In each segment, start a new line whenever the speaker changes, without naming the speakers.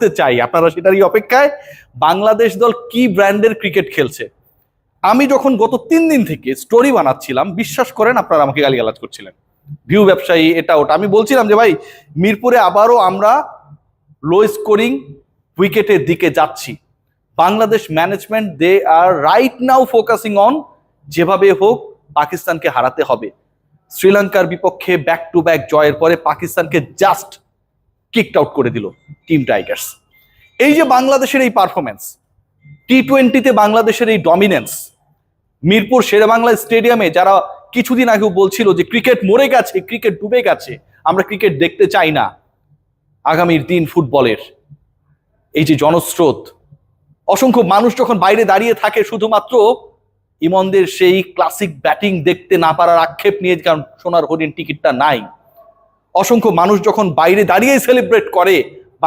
করতে চাই, আপনারা সেটারই অপেক্ষায় বাংলাদেশ দল কি ব্র্যান্ডের ক্রিকেট খেলছে? আমি যখন গত তিন দিন থেকে স্টোরি বানাচ্ছিলাম, বিশ্বাস করেন আপনারা আমাকে গালিগালাজ করছিলেন। ভিউ ব্যবসায়ী, এটা ওটা। আমি বলছিলাম যে, ভাই, মিরপুরে আবারও আমরা লো স্কোরিং উইকেটের দিকে যাচ্ছি। Bangladesh management they are right now focusing on যেভাবে হোক পাকিস্তানকে হারাতে হবে। শ্রীলঙ্কার বিপক্ষে ব্যাক টু ব্যাক জয়ের পরে পাকিস্তানকে জাস্ট কিকড আউট করে দিল টিম টাইগার্স এই যে বাংলাদেশের এই পারফরমেন্স টি টোয়েন্টিতে বাংলাদেশের এই ডমিনেন্স মিরপুর শেরেবাংলা স্টেডিয়ামে যারা কিছুদিন আগেও বলছিল যে ক্রিকেট মরে গেছে ক্রিকেট ডুবে গেছে, আমরা ক্রিকেট দেখতে চাই না। আগামীর দিন ফুটবলের এই যে জনস্রোত, অসংখ্য মানুষ যখন বাইরে দাঁড়িয়ে থাকে শুধুমাত্র, ইমনদের সেই ক্লাসিক ব্যাটিং দেখতে না পারার আক্ষেপ নিয়ে, কারণ সোনার হরিণ টিকিটটা নাই। অসংখ্য মানুষ যখন বাইরে দাঁড়িয়ে সেলিব্রেট করে,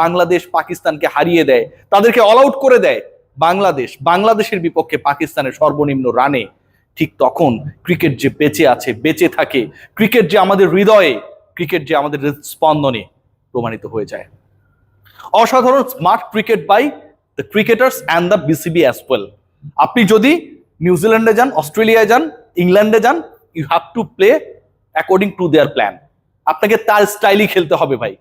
বাংলাদেশ পাকিস্তানকে হারিয়ে দেয়, তাদেরকে অল আউট করে দেয়, বাংলাদেশ, বাংলাদেশের বিপক্ষে পাকিস্তানের সর্বনিম্ন রানে ঠিক তখন ক্রিকেট যে বেঁচে আছে, বেঁচে থাকে ক্রিকেট যে আমাদের হৃদয়ে ক্রিকেট যে আমাদের স্পন্দনে প্রমাণিত হয়ে যায়। অসাধারণ smart cricket by the cricketers and the BCB as well আপনি যদি নিউজিল্যান্ডে যান, অস্ট্রেলিয়ায় যান, ইংল্যান্ডে যান you have to play according to their plan আপনাকে তার স্টাইলই খেলতে হবে ভাই।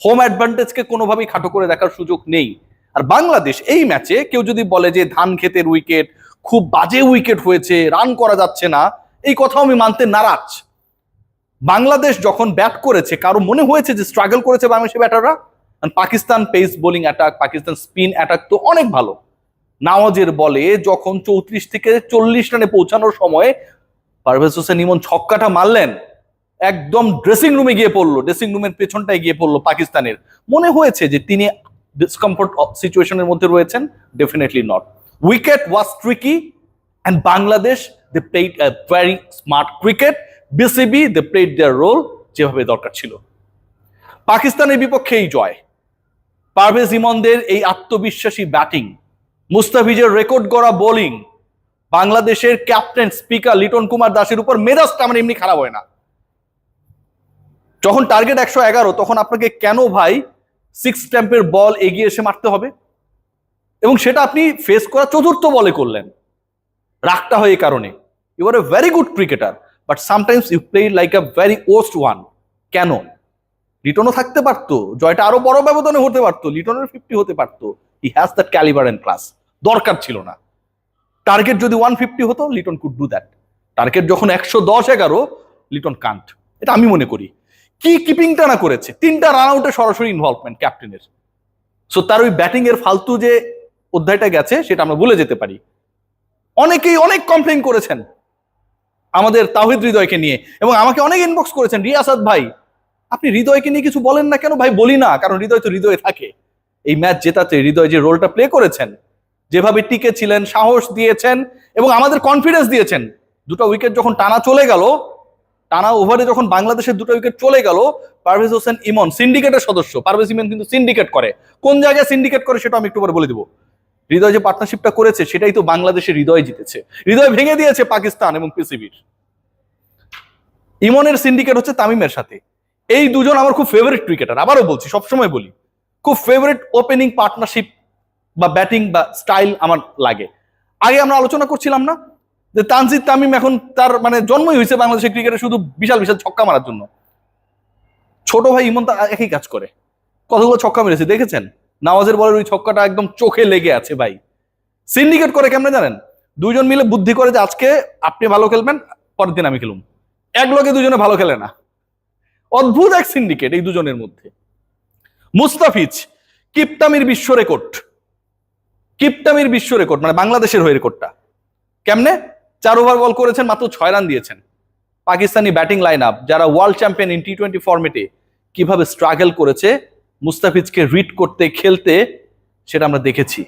হোম অ্যাডভান্টেজকে কোনোভাবেই খাটো করে দেখার সুযোগ নেই। আর বাংলাদেশ এই ম্যাচে কেউ যদি বলে যে ধান ক্ষেতের উইকেট খুব বাজে উইকেট হয়েছে রান করা যাচ্ছে না, এই কথাও আমি মানতে নারাজ। বাংলাদেশ যখন ব্যাট করেছে, কারও মনে হয়েছে যে স্ট্রাগল করেছে বাংলাদেশের ব্যাটাররা Pakistan pace bowling attack Pakistan spin attack তো অনেক ভালো। নাওয়াজের বলে যখন চৌত্রিশ থেকে চল্লিশ রানে পৌঁছানোর সময় পারভেজ হোসেন ইমন ছক্কাটা মারলেন একদম ড্রেসিং রুমে গিয়ে পড়ল ড্রেসিং রুমের পেছনটায় গিয়ে পড়ল পাকিস্তানের। মনে হয়েছে যে তিনি ডিসকমফোর্ট সিচুয়েশনের মধ্যে রয়েছেন? Definitely not wicket was tricky and Bangladesh they played very smart cricket BCB they played their role যেভাবে দরকার ছিল। পাকিস্তানের বিপক্ষে এই জয়। পারভেজ ইমনদের এই আত্মবিশ্বাসী ব্যাটিং, মুস্তাফিজের রেকর্ড করা বোলিং, বাংলাদেশের ক্যাপ্টেন স্পিকার লিটন কুমার দাসের উপর মেজাজটা আমার এমনি খারাপ হয় না। যখন টার্গেট একশো এগারো, তখন আপনাকে কেন ভাই সিক্স স্ট্যাম্পের বল এগিয়ে এসে মারতে হবে? এবং সেটা আপনি ফেস করা চতুর্থ বলে করলেন। রাগটা হয় এই কারণে। You are a very good cricketer but sometimes you play like a very worst one কেন? লিটনও থাকতে পারতো, জয়টা আরও বড় ব্যবধানে হতে পারতো লিটনের ফিফটি হতে পারতো। He has that calibre and class দরকার ছিল না। টার্গেট যদি ওয়ান ফিফটি হতো Liton could do that target যখন একশো দশ এগারো লিটন কান্ট এটা আমি মনে করি। কি কিপিংটা না করেছে? তিনটা রান আউটে সরাসরি ইনভলভমেন্ট ক্যাপ্টেনের সো তার ওই ব্যাটিং এর ফালতু যে অধ্যায়টা গেছে, সেটা আমরা ভুলে যেতে পারি। অনেকেই অনেক কমপ্লেন করেছেন আমাদের তাহিদ হৃদয়কে নিয়ে এবং আমাকে অনেক ইনবক্স করেছেন রিয়াসাদ ভাই, আপনি হৃদয়কে নিয়ে কিছু বলেন না কেন? ভাই, বলি না, কারণ হৃদয় তো হৃদয়ে থাকে। এই ম্যাচ জেতাতে হৃদয় যে রোলটা প্লে করেছেন, যেভাবে টিকে ছিলেন সাহস দিয়েছেন এবং আমাদের কনফিডেন্স দিয়েছেন, দুটো উইকেট যখন টানা চলে গেল টানা ওভারে যখন বাংলাদেশের দুটো উইকেট চলে গেল, পারভেজ হোসেন ইমন সিন্ডিকেটের সদস্য, পারভেজ ইমন কিন্তু সিন্ডিকেট করে। কোন জায়গায় সিন্ডিকেট করে সেটা আমি একটু পরে বলে দিব। হৃদয় যে পার্টনারশিপটা করেছে, সেটাই তো বাংলাদেশের হৃদয় জিতেছে। হৃদয় ভেঙে দিয়েছে পাকিস্তান এবং পিসিবির ইমনের সিন্ডিকেট হচ্ছে তামিমের সাথে। এই দুজন আমার খুব ফেভারিট ক্রিকেটার আবারও বলছি, সবসময় বলি, খুব ফেভারিট ওপেনিং পার্টনারশিপ বা ব্যাটিং বা স্টাইল আমার লাগে। আগে আমরা আলোচনা করছিলাম না যে তানজিদ তামিম এখন তার মানে জন্মই হয়েছে বাংলাদেশের ক্রিকেটে শুধু বিশাল বিশাল ছক্কা মারার জন্য। ছোট ভাই ইমন তা একই কাজ করে। কতগুলো ছক্কা মেরেছে দেখেছেন? নওয়াজের বলের ওই ছক্কাটা একদম চোখে লেগে আছে ভাই। সিন্ডিকেট করে কেমনে জানেন? দুইজন মিলে বুদ্ধি করে যে আজকে আপনি ভালো খেলবেন, পরের দিন আমি খেলুম। এক লোকে দুজনে ভালো খেলে না। অদ্ভুত এক সিন্ডিকেট এই দুজনের মধ্যে। মুস্তাফিজ কিপ্তামির বিশ্ব রেকর্ড কিপ্তামির বিশ্ব রেকর্ড মানে বাংলাদেশের হয়ে রেকর্ডটা কেমনে? চার ওভার বল করেছেন, মাত্র ছয় রান দিয়েছেন। পাকিস্তানি ব্যাটিং লাইন আপ যারা world champion in T twenty ফর্মেটে কীভাবে স্ট্রাগল করেছে, মুস্তাফিজকে রিড করতে, খেলতে, সেটা আমরা দেখেছি।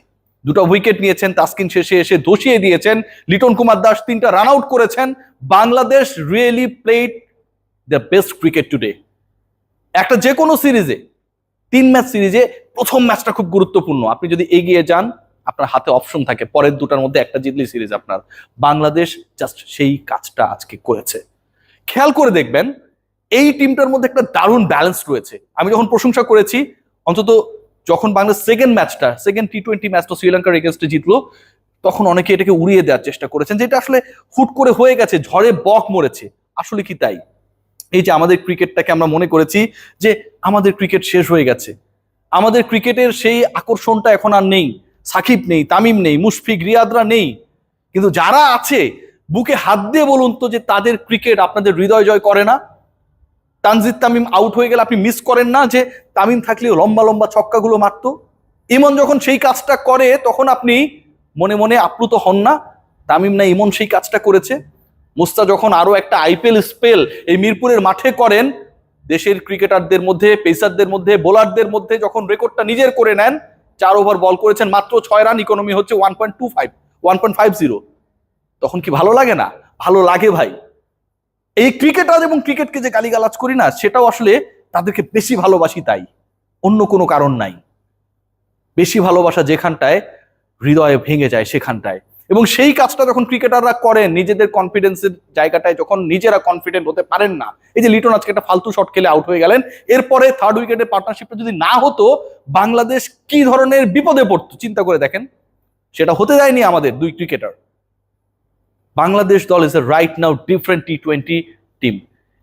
দুটো উইকেট নিয়েছেন, তাসকিন শেষে এসে দোষিয়ে দিয়েছেন। লিটন কুমার দাস তিনটা রান আউট করেছেন। Bangladesh really played the best cricket today একটা যে কোনো সিরিজে তিন ম্যাচ সিরিজে প্রথম ম্যাচটা খুব গুরুত্বপূর্ণ। আপনি যদি এগিয়ে যান আপনার হাতে অপশন থাকে। পরের দুটার মধ্যে একটা জিতলি সিরিজ আপনার। বাংলাদেশ জাস্ট সেই কাজটা আজকে করেছে। খেয়াল করে দেখবেন, এই টিমটার মধ্যে একটা দারুণ ব্যালেন্স রয়েছে। আমি যখন প্রশংসা করেছি, অন্তত যখন বাংলাদেশ সেকেন্ড ম্যাচটা সেকেন্ড টি টোয়েন্টি ম্যাচটা শ্রীলঙ্কার এগেনস্টে জিতলো, তখন অনেকে এটাকে উড়িয়ে দেওয়ার চেষ্টা করেছেন, যেটা আসলে হুট করে হয়ে গেছে, ঝড়ে বক মরেছে। আসলে কি তাই? এই যে আমাদের ক্রিকেটটাকে আমরা মনে করেছি যে আমাদের ক্রিকেট শেষ হয়ে গেছে। আমাদের ক্রিকেটের সেই আকর্ষণটা এখন আর নেই। সাকিব নেই, তামিম নেই, মুশফিক, রিয়াদরা নেই। কিন্তু যারা আছে, বুকে হাত দিয়ে বলুন তো যে তাদের ক্রিকেট আপনাদের হৃদয় জয় করে না। তানজিদ তামিম আউট হয়ে গেলে আপনি মিস করেন না যে তামিম থাকলেও লম্বা লম্বা ছক্কাগুলো মারতো। ইমন যখন সেই কাজটা করে, তখন আপনি মনে মনে আপ্লুত হন না। তামিম না ইমন সেই কাজটা করেছে। মুস্তা যখন আরও একটা আইপিএল স্পেল এই মিরপুরের মাঠে করেন, দেশের ক্রিকেটারদের মধ্যে পেসারদের মধ্যে বোলারদের মধ্যে যখন রেকর্ডটা নিজের করে নেন চার ওভার বল করেছেন, মাত্র ছয় রান ইকোনমি হচ্ছে one point two five one point five zero তখন কি ভালো লাগে না? ভালো লাগে ভাই। এই ক্রিকেটার এবং ক্রিকেটকে যে গালিগালাজ করি না, সেটাও আসলে তাদেরকে বেশি ভালোবাসি তাই। অন্য কোনো কারণ নাই। বেশি ভালোবাসা যেখানটায়, হৃদয়ে ভেঙে যায় সেখানটায়। এবং সেই কাজটা যখন ক্রিকেটাররা করেন, নিজেদের কনফিডেন্সের জায়গাটায় যখন নিজেরা কনফিডেন্ট হতে পারেন না, এই যে লিটন আজকে একটা ফালতু শট খেলে আউট হয়ে গেলেন, এরপরে থার্ড উইকেটের পার্টনারশিপটা যদি না হতো, বাংলাদেশ কি ধরনের বিপদে পড়তো? চিন্তা করে দেখেন। সেটা হতে যায়নি আমাদের দুই ক্রিকেটার বাংলাদেশ দল is a right now different T twenty team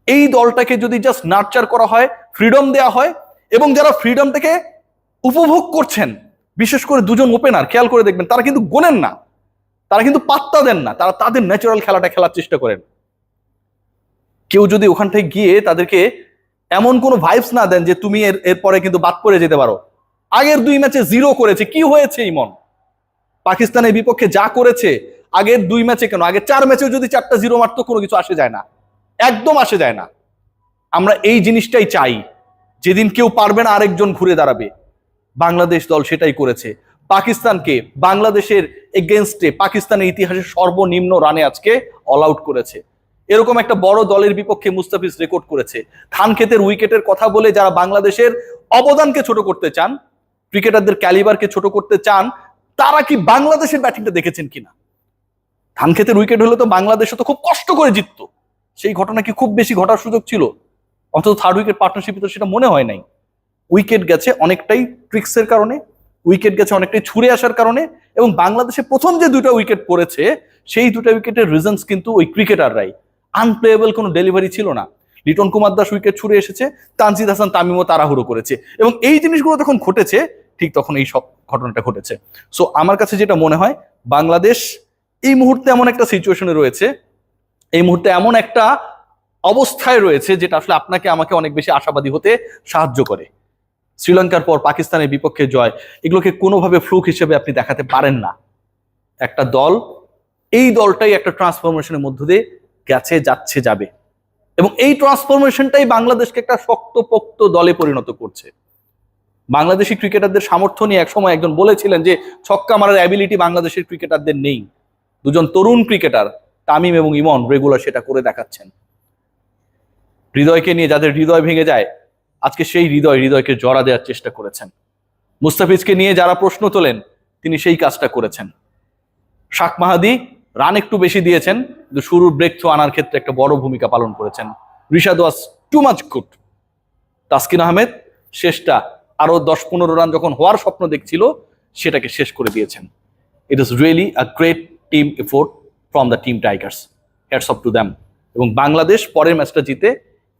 এই দলটাকে যদি জাস্ট নার্চার করা হয় ফ্রিডম দেওয়া হয়, এবং যারা ফ্রিডমটাকে উপভোগ করছেন, বিশেষ করে দুজন ওপেনার খেয়াল করে দেখবেন, তারা কিন্তু গোনেন না। তারা কিন্তু পাত্তা দেন না। তারা তাদের ন্যাচারাল খেলাটা খেলার চেষ্টা করেন। কেউ যদি ওখান থেকে গিয়ে তাদেরকে এমন কোনো ভাইবস না দেন যে তুমি এর, এরপরে কিন্তু বাদ পড়ে যেতে পারো। আগের দুই ম্যাচে জিরো করেছে। কি হয়েছে ইমন? পাকিস্তানের বিপক্ষে যা করেছে, আগের দুই ম্যাচে কেন? আগের চার ম্যাচেও যদি চারটা জিরো মারতো, কোনো কিছু আসে যায় না। একদম আসে যায় না। আমরা এই জিনিসটাই চাই। যেদিন কেউ পারবে না আরেকজন ঘুরে দাঁড়াবে। বাংলাদেশ দল সেটাই করেছে। পাকিস্তানকে বাংলাদেশের এগেনস্টে পাকিস্তানের ইতিহাসে সর্বনিম্ন রানে আজকে অল আউট করেছে। এরকম একটা বড় দলের বিপক্ষে মুস্তাফিজ রেকর্ড করেছে। ধান ক্ষেতের উইকেটের কথা বলে যারা বাংলাদেশের অবদানকে ছোট করতে চান, ক্রিকেটারদের ক্যালিবারকে ছোট করতে চান, তারা কি বাংলাদেশের ব্যাটিংটা দেখেছেন কিনা? ধান ক্ষেতের উইকেট হলে তো বাংলাদেশে তো খুব কষ্ট করে জিততো। সেই ঘটনা কি খুব বেশি ঘটার সুযোগ ছিল? অথচ থার্ড উইকেট পার্টনারশিপে তো সেটা মনে হয় নাই। উইকেট গেছে অনেকটাই ট্রিক্সের কারণে। উইকেট গেছে অনেকটাই ছুড়ে আসার কারণে এবং বাংলাদেশে প্রথম যে দুটো উইকেট পড়েছে, সেই দুটো উইকেটের রিজনস কিন্তু ওই ক্রিকেটাররাই আনপ্লেয়েবল কোনো ডেলিভারি ছিল না। লিটন কুমার দাস উইকেট ছুড়ে এসেছে, তানজিদ হাসান, তামিমও তাড়াহুড়ো করেছে এবং এই জিনিসগুলো যখন ঘটেছে, ঠিক তখন এই সব ঘটনাটা ঘটেছে। সো আমার কাছে যেটা মনে হয়, বাংলাদেশ এই মুহূর্তে এমন একটা সিচুয়েশনে রয়েছে, এই মুহূর্তে এমন একটা অবস্থায় রয়েছে যেটা আসলে আপনাকে, আমাকে অনেক বেশি আশাবাদী হতে সাহায্য করে। শ্রীলঙ্কার পর পাকিস্তানের বিপক্ষে জয়, এগুলোকে কোনোভাবে ফ্লুক হিসেবে আপনি দেখাতে পারেন না। একটা দল, এই দলটাই একটা ট্রান্সফরমেশনের মধ্য দিয়ে গেছে, যাচ্ছে, যাবে। এবং এই ট্রান্সফরমেশনটাই বাংলাদেশকে একটা শক্তপোক্ত দলে পরিণত করছে। বাংলাদেশি ক্রিকেটারদের সামর্থ্য নিয়ে একসময় একজন বলেছিলেন যে, ছক্কা মারার অ্যাবিলিটি বাংলাদেশের ক্রিকেটারদের নেই। দুজন তরুণ ক্রিকেটার, তামিম এবং ইমন রেগুলার সেটা করে দেখাচ্ছেন। হৃদয়কে নিয়ে যাদের হৃদয় ভেঙে যায় আজকে সেই হৃদয়, হৃদয়কে জড়া দেওয়ার চেষ্টা করেছেন। মুস্তাফিজকে নিয়ে যারা প্রশ্ন তোলেন, তিনি সেই কাজটা করেছেন। শাক মাহাদি রান একটু বেশি দিয়েছেন, কিন্তু শুরুর ব্রেক থ্রু আনার ক্ষেত্রে একটা বড় ভূমিকা পালন করেছেন। Rishad was too much good Taskin Ahmed শেষটা আরও দশ পনেরো রান যখন হওয়ার স্বপ্ন দেখছিল, সেটাকে শেষ করে দিয়েছেন। It is really a great team effort from the team tigers hats off to them এবং বাংলাদেশ পরের ম্যাচটা জিতে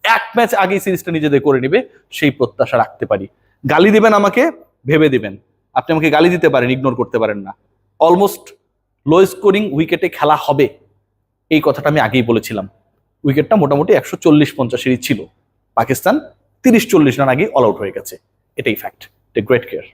এক ম্যাচ আগেই সিরিজটা নিজেদের করে নেবে, সেই প্রত্যাশা রাখতে পারি। গালি দিবেন আমাকে, ভেবে দিবেন। আপনি আমাকে গালি দিতে পারেন ইগনোর করতে পারেন না। অলমোস্ট লো স্কোরিং উইকেটে খেলা হবে। এই কথাটা আমি আগেই বলেছিলাম। উইকেটটা মোটামুটি একশো চল্লিশ পঞ্চাশেরই ছিল। পাকিস্তান তিরিশ চল্লিশ রান আগেই অল আউট হয়ে গেছে। এটাই ফ্যাক্ট টে গ্রেট কেয়ার